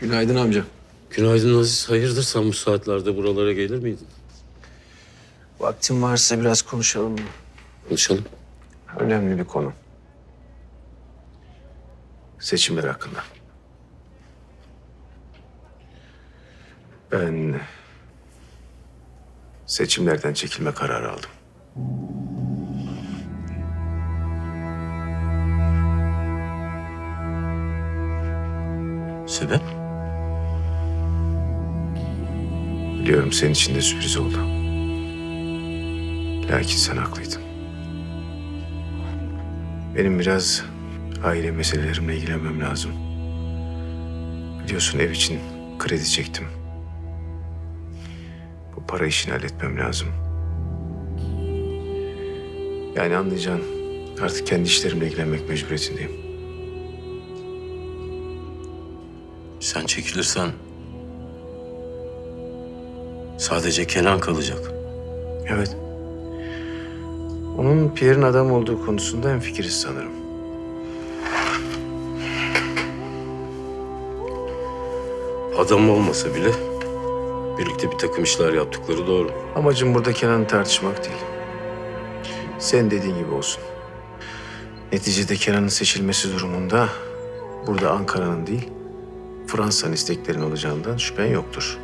Günaydın amca. Günaydın Aziz. Hayırdır sen bu saatlerde buralara gelir miydin? Vaktin varsa biraz konuşalım mı? Konuşalım. Önemli bir konu. Seçimler hakkında. Ben seçimlerden çekilme kararı aldım. Sebep? Biliyorum senin için de sürpriz oldu. Lakin sen haklıydın. Benim biraz aile meselelerimle ilgilenmem lazım. Biliyorsun ev için kredi çektim. Bu para işini halletmem lazım. Yani anlayacaksın artık kendi işlerimle ilgilenmek mecburiyetindeyim. Sen çekilirsen sadece Kenan kalacak. Evet. Onun Pierre'in adam olduğu konusunda hemfikiriz sanırım. Adam olmasa bile birlikte bir takım işler yaptıkları doğru. Amacım burada Kenan'ı tartışmak değil. Sen dediğin gibi olsun. Neticede Kenan'ın seçilmesi durumunda burada Ankara'nın değil, Fransa'nın isteklerinin olacağından şüphen yoktur.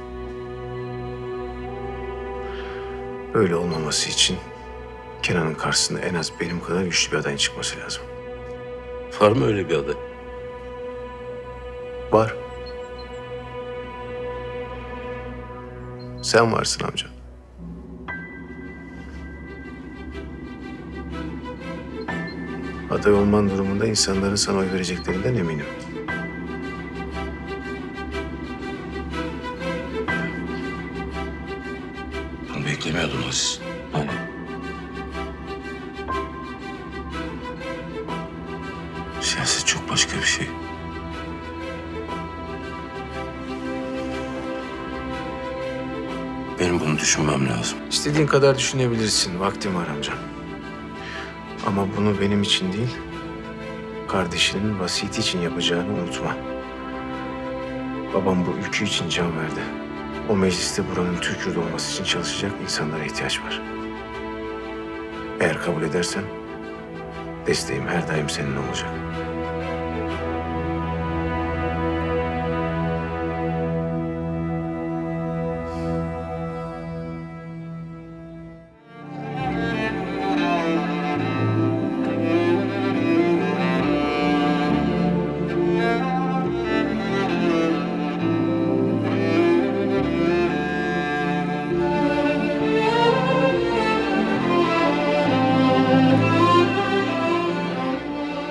Böyle olmaması için Kenan'ın karşısında en az benim kadar güçlü bir adayın çıkması lazım. Var mı öyle bir aday? Var. Sen varsın amca. Aday olman durumunda insanların sana oy vereceklerinden eminim. Bunu beklemiyordum Aziz. Hani? Siyaset çok başka bir şey. Benim bunu düşünmem lazım. İstediğin kadar düşünebilirsin. Vaktim var amca. Ama bunu benim için değil, kardeşinin vasiyeti için yapacağını unutma. Babam bu ülke için can verdi. O mecliste buranın Türk yurdu olması için çalışacak insanlara ihtiyaç var. Eğer kabul edersen desteğim her daim seninle olacak.